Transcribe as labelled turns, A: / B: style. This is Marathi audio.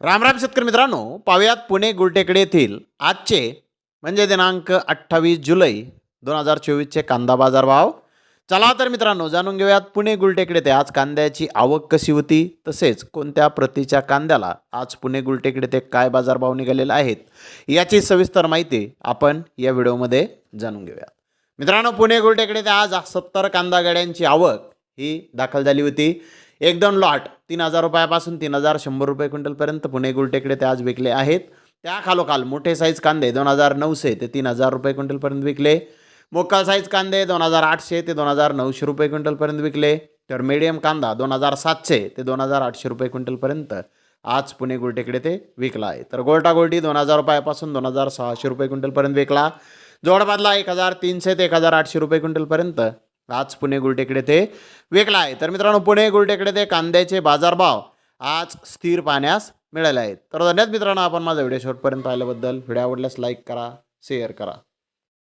A: रामराम शेतकरी मित्रांनो पाहुयात पुणे गुलटेकडे येथील आजचे म्हणजे दिनांक अठ्ठावीस जुलै दोन हजार चोवीसचे कांदा बाजार भाव चला तर मित्रांनो जाणून घेऊयात पुणे गुलटेकडे ते आज कांद्याची आवक कशी होती तसेच कोणत्या प्रतीच्या कांद्याला आज पुणे गुलटेकडे ते काय बाजारभाव निघालेले आहेत याची सविस्तर माहिती आपण या व्हिडिओमध्ये जाणून घेऊयात. मित्रांनो पुणे गुलटेकडे ते आज सत्तर कांदा गाड्यांची आवक ही दाखल झाली होती. एक दोन लॉट तीन हजार रुपयापासून तीन हजार शंभर रुपये क्विंटलपर्यंत पुणे गुलटेकडे ते आज विकले आहेत. त्या खालोखाल मोठे साईज कांदे दोन हजार नऊशे ते तीन हजार रुपये क्विंटलपर्यंत विकले. मोका साईज कांदे दोन हजार आठशे ते दोन हजार नऊशे रुपये क्विंटलपर्यंत विकले. तर मीडियम कांदा दोन हजार सातशे ते दोन हजार आठशे रुपये क्विंटलपर्यंत आज पुणे गुलटेकडे ते विकला आहे. तर गोल्टा गोल्टी दोन हजार रुपयापासून दोन हजार सहाशे रुपये क्विंटलपर्यंत विकला. जोडबादला एक हजार तीनशे ते एक हजार आठशे रुपये क्विंटलपर्यंत आज पुणे गुलटेकडे ते विकला आहे तर मित्रांनो पुणे गुलटेकडे ते कांद्याचे बाजारभाव आज स्थिर पाहण्यास मिळाले आहेत. तर धन्यवाद मित्रांनो आपण माझा व्हिडिओ शेवटपर्यंत पाहिल्याबद्दल. व्हिडिओ आवडल्यास लाईक करा शेअर करा.